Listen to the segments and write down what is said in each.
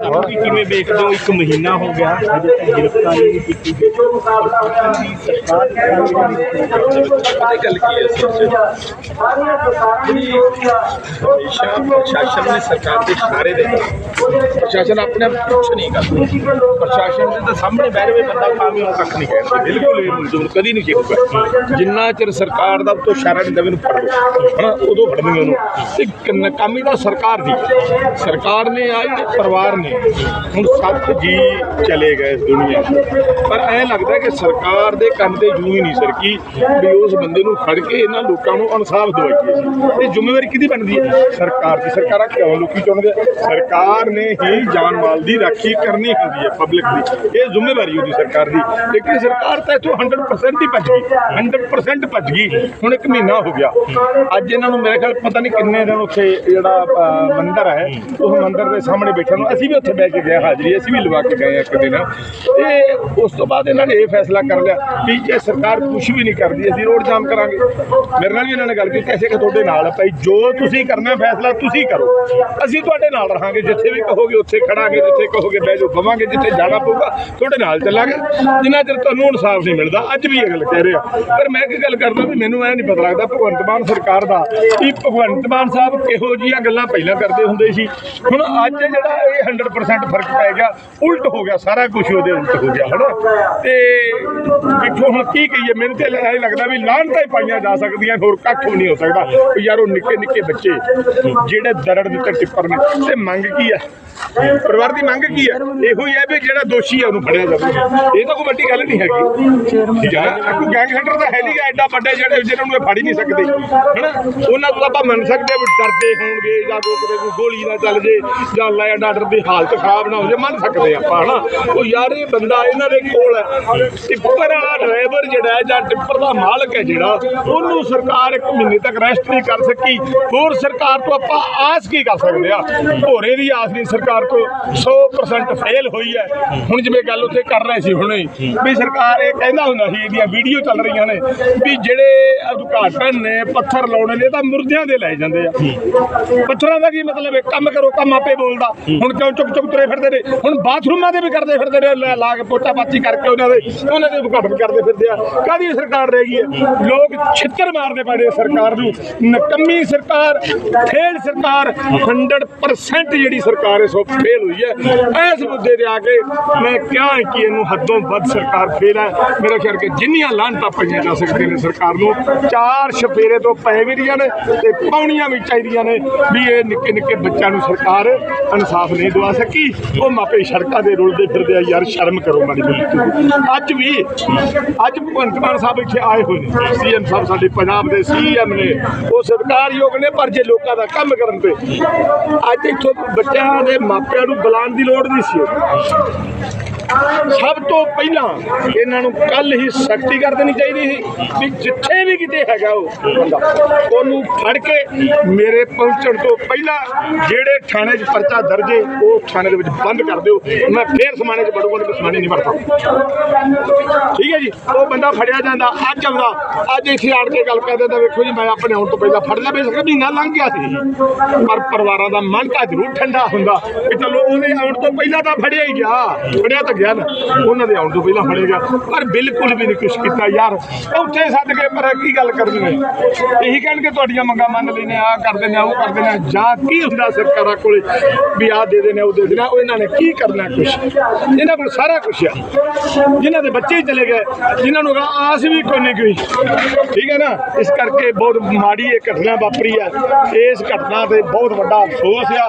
ਤੁਸੀਂ ਕਿਵੇਂ ਵੇਖਦੇ ਹੋ, ਇੱਕ ਮਹੀਨਾ ਹੋ ਗਿਆ ਅਜੇ ਤੱਕ ਗ੍ਰਿਫਤਾਰੀ ਨਹੀਂ ਕੀਤੀ ਗਈ। ਪ੍ਰਸ਼ਾਸਨ ਦੀ ਸਰਕਾਰ ਦੀ ਗੱਲ ਕੀ ਹੈ ਅਸਲ 'ਚ ਹਮੇਸ਼ਾ ਪ੍ਰਸ਼ਾਸਨ ਨੇ ਸਰਕਾਰ ਦੇ ਇਸ਼ਾਰੇ ਦੇ ਪ੍ਰਸ਼ਾਸਨ ਆਪਣੇ ਆਪ ਕੁਛ ਨਹੀਂ ਕਰਦਾ। ਪ੍ਰਸ਼ਾਸਨ ਦੇ ਤਾਂ ਸਾਹਮਣੇ ਬਹਿ ਰਵੇ ਬੰਦਾ ਤਾਂ ਵੀ ਕੱਖ ਨਹੀਂ ਕਹਿੰਦਾ ਬਿਲਕੁਲ ਇਹ ਮਜ਼ਦੂਰ ਕਦੀ ਨਹੀਂ ਕੀਤਾ ਜਿੰਨਾ ਚਿਰ ਸਰਕਾਰ ਦਾ ਤੋਂ ਇਸ਼ਾਰਾ ਨਹੀਂ ਦਵੇ ਨੂੰ ਫੜ ਲਓ। ਹਨਾ, ਉਦੋਂ ਫੜਨਗੇ ਉਹਨੂੰ। ਤੇ ਨਾਕਾਮੀ ਤਾਂ ਸਰਕਾਰ ਦੀ। ਸਰਕਾਰ ਨੇ ਆਈ ਜਿਹੜੇ ਪਰਿਵਾਰ ਨੇ ਹੁਣ ਸੱਤ ਜੀ ਚਲੇ ਗਏ ਇਸ ਦੁਨੀਆ 'ਚ। ਪਰ ਐ ਲੱਗਦਾ ਕਿ ਸਰਕਾਰ ਦੇ ਕੰਨ ਤੇ ਜੂ ਹੀ ਨਹੀਂ ਸਰਕੀ ਵੀ ਉਸ ਬੰਦੇ ਨੂੰ ਫੜ ਕੇ ਇਹਨਾਂ ਲੋਕਾਂ ਨੂੰ ਇਨਸਾਫ ਦਵਾਈਏ। ਇਹ ਜ਼ਿੰਮੇਵਾਰੀ ਕਿਹਦੀ ਬਣਦੀ ਹੈ? ਸਰਕਾਰ ਦੀ। ਸਰਕਾਰਾਂ ਕਿਉਂ ਲੋਕੀ ਚਾਹੁੰਦੇ ਸਰਕਾਰ ਨੇ ਹੀ ਜਾਨ ਮਾਲ ਦੀ ਰਾਖੀ ਕਰਨੀ ਹੁੰਦੀ ਹੈ ਪਬਲਿਕ ਦੀ। ਇਹ ਜ਼ਿੰਮੇਵਾਰੀ ਉਹਦੀ ਸਰਕਾਰ ਦੀ। ਲੇਕਿਨ ਸਰਕਾਰ ਤਾਂ ਇਥੋਂ 100% ਹੀ ਭੱਜ ਗਈ। 100% ਭੱਜ ਗਈ। ਹੁਣ ਇੱਕ ਮਹੀਨਾ ਹੋ ਗਿਆ। ਅੱਜ ਇਹਨਾਂ ਨੂੰ ਮੇਰੇ ਖਿਆਲ ਪਤਾ ਨਹੀਂ ਕਿੰਨੇ ਦਿਨ ਉੱਥੇ ਜਿਹੜਾ ਮੰਦਰ ਹੈ ਉਸ ਮੰਦਿਰ ਦੇ ਸਾਹਮਣੇ ਬੈਠਣ ਨੂੰ। ਅਸੀਂ ਵੀ ਉੱਥੇ ਬਹਿ ਕੇ ਗਏ ਹਾਜ਼ਰੀ, ਅਸੀਂ ਵੀ ਲਵਾ ਕੇ ਗਏ ਇੱਕ ਦਿਨ। ਤੇ ਉਸ ਤੋਂ ਬਾਅਦ ਇਹਨਾਂ ਨੇ ਇਹ ਫੈਸਲਾ ਕਰ ਲਿਆ ਵੀ ਜੇ ਸਰਕਾਰ ਕੁਝ ਵੀ ਨਹੀਂ ਕਰਦੀ, ਅਸੀਂ ਰੋਡ ਜਾਮ ਕਰਾਂਗੇ। ਮੇਰੇ ਨਾਲ ਵੀ ਇਹਨਾਂ ਨੇ ਗੱਲ ਕੀਤੀ, ਅਸੀਂ ਕਿ ਤੁਹਾਡੇ ਨਾਲ ਭਾਈ, ਜੋ ਤੁਸੀਂ ਕਰਨਾ ਫੈਸਲਾ ਤੁਸੀਂ ਕਰੋ। ਅਸੀਂ ਤੁਹਾਡੇ ਨਾਲ ਰਹਾਂਗੇ, ਜਿੱਥੇ ਵੀ ਕਹੋਗੇ ਉੱਥੇ ਖੜਾਂਗੇ, ਜਿੱਥੇ ਕਹੋਗੇ ਬਹਿ ਜਾਓ ਬਵਾਂਗੇ ਜਿੱਥੇ ਜਾਣਾ ਪਊਗਾ, ਤੁਹਾਡੇ ਨਾਲ ਚੱਲਾਂਗੇ। ਜਿੰਨਾ ਚਿਰ ਤੁਹਾਨੂੰ ਇਨਸਾਫ ਨਹੀਂ ਮਿਲਦਾ, ਅੱਜ ਵੀ ਇਹ ਗੱਲ ਕਹਿ ਰਿਹਾ ਪਰ ਮੈਂ ਇੱਕ ਗੱਲ ਕਰਦਾ ਵੀ ਮੈਨੂੰ ਐ ਨਹੀਂ ਪਤਾ ਲੱਗਦਾ, ਭਗਵੰਤ ਮਾਨ ਸਰਕਾਰ ਦਾ ਕਿ ਭਗਵੰਤ ਮਾਨ ਸਾਹਿਬ ਕਿਹੋ ਜੀਆਂ ਗੱਲਾਂ ਪਹਿਲਾਂ ਕਰਦੇ ਹੁੰਦੇ ਸੀ। ਹੁਣ ਅੱਜ ਜਿਹੜਾ ਇਹ 100% ਫ਼ਰਕ ਪੈ ਗਿਆ, ਉਲਟ ਹੋ ਗਿਆ, ਸਾਰਾ ਕੁਝ ਉਹਦੇ ਉਲਟ ਹੋ ਗਿਆ, ਹਨਾ? ਤੇ ਵੇਖੋ ਹੁਣ ਕੀ ਕਹੀਏ, ਮੈਨੂੰ ਤੇ ਇਹ ਲੱਗਦਾ ਵੀ ਲਾਹਨਤਾਂ ਹੀ ਪਾਈਆਂ ਜਾ ਸਕਦੀਆਂ ਹੋਰ ਕੱਖ ਨਹੀਂ ਹੋ ਸਕਦਾ। ਯਾਰ ਉਹ ਨਿੱਕੇ ਨਿੱਕੇ ਬੱਚੇ, ਜਿਹੜੇ ਦਰੜ ਦਿੱਤੇ ਟਿੱਪਰ ਨੇ, ਤੇ ਮੰਗ ਕੀ ਹੈ ਪਰਿਵਾਰ ਦੀ ਮੰਗ ਕੀ ਹੈ ਇਹੋ ਹੀ ਹੈ ਵੀ ਜਿਹੜਾ ਦੋਸ਼ੀ ਹੈ ਉਹਨੂੰ ਫੜਿਆ ਜਾਵੇ। ਇਹ ਤਾਂ ਕੋਈ ਵੱਡੀ ਗੱਲ ਨਹੀਂ ਹੈਗੀ। ਯਾਰ ਕੋਈ ਗੈਂਗਸਟਰ ਤਾਂ ਹੈ ਨਹੀਂ ਗਾ, ਐਡਾ ਵੱਡੇ ਜਿਹੜੇ ਜਿਹਨਾਂ ਨੂੰ ਇਹ ਫੜ ਹੀ ਨਹੀਂ ਸਕਦੇ। ਹਨਾ? ਉਹਨਾਂ ਤੋਂ ਆਪਾਂ ਮੰਨ ਸਕਦੇ ਹਾਂ ਵੀ ਡਰਦੇ ਹੋਣਗੇ ਜਾਂ ਕੋਈ ਕਿਤੇ ਗੋਲੀ ਨਾ ਚੱਲ ਜੇ, ਜਾਂ ਲਾਇਆ ਡਾਕਟਰ ਦੀ ਹਾਲਤ ਖਰਾਬ ਨਾ ਹੋ ਜੇ ਮੰਨ ਸਕਦੇ ਆਪਾਂ, ਹਨਾ? ਉਹ ਯਾਰ, ਇਹ ਬੰਦਾ ਇਹਨਾਂ ਦੇ ਕੋਲ ਹੈ। ਟਿੱਪਰ ਵਾਲਾ ਡਰਾਈਵਰ ਜਿਹੜਾ ਜਾਂ ਟਿੱਪਰ ਦਾ ਮਾਲਕ ਹੈ ਜਿਹੜਾ, ਉਹਨੂੰ ਸਰਕਾਰ ਇੱਕ ਮਹੀਨੇ ਤੱਕ ਰੈਸਟ ਨਹੀਂ ਕਰ ਸਕੀ। ਹੋਰ ਸਰਕਾਰ ਤੋਂ ਆਪਾਂ ਆਸ ਕੀ ਕਰ ਸਕਦੇ ਆ? ਭੋਰੇ ਦੀ ਆਸ ਨਹੀਂ, ਸਰਕਾਰ ਤੋਂ 100% ਫੇਲ ਹੋਈ ਹੈ। ਹੁਣ ਜਿਵੇਂ ਗੱਲ ਉੱਥੇ ਕਰ ਰਹੇ ਸੀ ਹੁਣੇ ਵੀ ਸਰਕਾਰ ਇਹ ਕਹਿੰਦਾ ਹੁੰਦਾ ਸੀ, ਇਹਦੀਆਂ ਵੀਡੀਓ ਚੱਲ ਰਹੀਆਂ ਨੇ, ਵੀ ਜਿਹੜੇ ਉਦਘਾਟਨ ਨੇ, ਪੱਥਰ ਲਾਉਣੇ ਨੇ ਤਾਂ ਮੁਰਦਿਆਂ ਦੇ ਲੈ ਜਾਂਦੇ ਆ। ਪੱਥਰਾਂ ਦਾ ਕੀ ਮਤਲਬ ਹੈ? ਕੰਮ ਕਰੋ, ਕੰਮ ਆਪੇ ਬੋਲਦਾ। ਹੁਣ ਕਿਉਂ ਚੁੱਕ ਚੁੱਕ ਤੁਰੇ ਫਿਰਦੇ ਨੇ। ਹੁਣ ਬਾਥਰੂਮਾਂ ਦੇ ਵੀ ਕਰਦੇ ਫਿਰਦੇ ਨੇ, ਲਾ- ਕੇ ਪੋਚਾ ਪਾਚੀ ਕਰਕੇ ਉਹਨਾਂ ਦੇ ਉਹਨਾਂ ਦੇ ਉਦਘਾਟਨ ਕਰਦੇ ਫਿਰਦੇ ਆ। ਕਾਦੀ ਸਰਕਾਰ ਰਹਿ ਗਈ ਹੈ? ਲੋਕ ਛਿੱਤਰ ਮਾਰਦੇ ਪਏ ਸਰਕਾਰ ਨੂੰ। ਨਕੰਮੀ ਸਰਕਾਰ, ਫੇਲ ਸਰਕਾਰ 100% ਜਿਹੜੀ ਸਰਕਾਰ ਇਸ ਵਕਤ ਫੇਲ ਹੋਈ ਹੈ। ਇਸ ਮੁੱਦੇ ਤੇ ਆ ਕੇ ਮੈਂ ਕਿਹਾ ਕਿ ਇਹਨੂੰ ਹੱਦੋਂ ਵੱਧ ਸਰਕਾਰ ਫੇਲ ਹੈ। ਮੇਰੇ ਖਿਆਲ ਕਿ ਜਿੰਨੀਆਂ ਲਾਹਨਤਾਂ ਪਈਆਂ ਜਾ ਸਕਦੀਆਂ ਨੇ ਸਰਕਾਰ ਨੂੰ, ਚਾਰ ਛਪੇਰੇ ਤੋਂ ਪੈ ਵੀ ਰਹੀਆਂ ਨੇ ਤੇ ਪਾਉਣੀਆਂ ਵੀ ਚਾਹੀਦੀਆਂ ਨੇ ਵੀ ਇਹ ਨਿੱਕੇ ਨਿੱਕੇ ਬੱਚਿਆਂ ਨੂੰ ਸਰਕਾਰ ਇਨਸਾਫ ਨਹੀਂ ਦਵਾ ਸਕੀ। ਉਹ ਮਾਪੇ ਸੜਕਾਂ ਦੇ ਰੁਲਦੇ ਫਿਰਦੇ ਆ, ਯਾਰ ਸ਼ਰਮ ਕਰੋ ਮਾੜੀ ਮੋਟੀ ਅੱਜ ਵੀ, ਅੱਜ ਭਗਵੰਤ ਮਾਨ ਸਾਹਿਬ ਇੱਥੇ ਆਏ ਹੋਏ ਨੇ। ਸੀਐਮ ਸਾਹਿਬ ਸਾਡੇ ਪੰਜਾਬ ਦੇ ਸੀਐਮ ਨੇ। ਉਹ ਸਤਿਕਾਰਯੋਗ ਨੇ, ਪਰ ਜੇ ਲੋਕਾਂ ਦਾ ਕੰਮ ਕਰਨ ਤੇ। ਅੱਜ ਇੱਥੋਂ ਬੱਚਿਆਂ ਦੇ ਮਾਪਿਆਂ ਨੂੰ ਬੁਲਾਉਣ ਦੀ ਲੋੜ ਨਹੀਂ ਸੀ। ਸਭ ਤੋਂ ਪਹਿਲਾਂ ਇਹਨਾਂ ਨੂੰ ਕੱਲ ਹੀ ਸਖਤੀ ਕਰ ਦੇਣੀ ਚਾਹੀਦੀ ਸੀ ਵੀ ਜਿੱਥੇ ਵੀ ਕਿਤੇ ਹੈਗਾ ਉਹ ਬੰਦਾ ਉਹਨੂੰ ਫੜ ਕੇ ਮੇਰੇ ਪਹੁੰਚਣ ਤੋਂ ਪਹਿਲਾਂ ਜਿਹੜੇ ਥਾਣੇ 'ਚ ਪਰਚਾ ਦਰਜੇ ਉਹ ਥਾਣੇ ਦੇ ਵਿੱਚ ਬੰਦ ਕਰ ਦਿਓ। ਮੈਂ ਫੇਰ ਸਮਾਣੇ 'ਚ ਵੜੂੰਗਾ, ਨਹੀਂ ਸਮਾਣੇ ਨਹੀਂ ਵੜਦਾ। ਠੀਕ ਹੈ ਜੀ? ਉਹ ਬੰਦਾ ਫੜਿਆ ਜਾਂਦਾ, ਅੱਜ ਆਉਂਦਾ, ਅੱਜ ਇੱਥੇ ਆੜ ਕੇ ਗੱਲ ਕਰਦੇ ਤਾਂ ਵੇਖੋ ਜੀ, ਮੈਂ ਆਪਣੇ ਆਉਣ ਤੋਂ ਪਹਿਲਾਂ ਫੜ ਲਿਆ, ਬੇਸ਼ੱਕ ਮਹੀਨਾ ਲੰਘ ਗਿਆ ਸੀ। ਪਰ ਪਰਿਵਾਰਾਂ ਦਾ ਮਨ ਤਾਂ ਜ਼ਰੂਰ ਠੰਡਾ ਹੁੰਦਾ, ਵੀ ਚਲੋ ਉਹਦੇ ਆਉਣ ਤੋਂ ਪਹਿਲਾਂ ਤਾਂ ਫੜਿਆ ਹੀ ਗਿਆ, ਫੜਿਆ ਤਾਂ ਗਿਆ ਨਾ, ਉਹਨਾਂ ਦੇ ਆਉਣ ਤੋਂ ਪਹਿਲਾਂ ਫੜੇਗਾ ਪਰ ਬਿਲਕੁਲ ਵੀ ਨਹੀਂ ਕੁਛ ਕੀਤਾ ਯਾਰ। ਉੱਥੇ ਸੱਦ ਕੇ ਪਰ ਕੀ ਗੱਲ ਕਰਨੀ ਹੈ? ਇਹੀ ਕਹਿਣਗੇ ਤੁਹਾਡੀਆਂ ਮੰਗਾਂ ਮੰਨ ਲੈਨੇ ਆ ਕਰ ਦਿੰਦੇ ਆ ਉਹ ਕਰ ਦਿੰਦੇ ਆ ਜਾਂ ਕੀ ਹੁੰਦਾ ਸਰਕਾਰਾਂ ਕੋਲੇ ਵੀ ਆਹ ਦੇ ਦੇਣੇ, ਉਹ ਦੇ ਦੇਣਾ, ਉਹ ਇਹਨਾਂ ਨੇ ਕੀ ਕਰਨਾ ਕੁਛ? ਇਹਨਾਂ ਕੋਲ ਸਾਰਾ ਕੁਛ ਆ। ਜਿਨ੍ਹਾਂ ਦੇ ਬੱਚੇ ਹੀ ਚਲੇ ਗਏ, ਜਿਨ੍ਹਾਂ ਨੂੰ ਆਸ ਵੀ ਕੋਈ ਨਹੀਂ ਕੋਈ। ਠੀਕ ਹੈ ਨਾ? ਇਸ ਕਰਕੇ ਬਹੁਤ ਮਾੜੀ ਇਹ ਘਟਨਾ ਵਾਪਰੀ ਆ ਇਸ ਘਟਨਾ ਤੇ ਬਹੁਤ ਵੱਡਾ ਅਫਸੋਸ ਆ।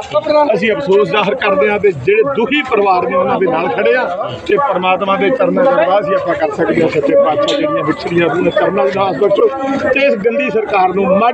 ਅਸੀਂ ਅਫਸੋਸ ਜ਼ਾਹਰ ਕਰਦੇ ਹਾਂ ਤੇ ਜਿਹੜੇ ਦੁਖੀ ਪਰਿਵਾਰ ਨੇ ਉਹਨਾਂ ਦੇ ਨਾਲ ਖੜੇ ਆ। ਤੇ ਪਰਮਾਤਮਾ ਦੇ ਚਰਨਾਂ ਦੇ ਅਰਦਾਸ ਹੀ ਆਪਾਂ ਕਰ ਸਕਦੇ ਹਾਂ ਸੱਚੇ ਪਾਤਸ਼ਾਹ ਜਿਹੜੀਆਂ ਵਿਛੜੀਆਂ ਉਹਨਾਂ ਚਰਨਾਂ ਦੇ ਨਾਲ ਬਖਸ਼ੋ ਤੇ ਇਸ ਗੰਦੀ ਸਰਕਾਰ ਨੂੰ ਮਾੜੀ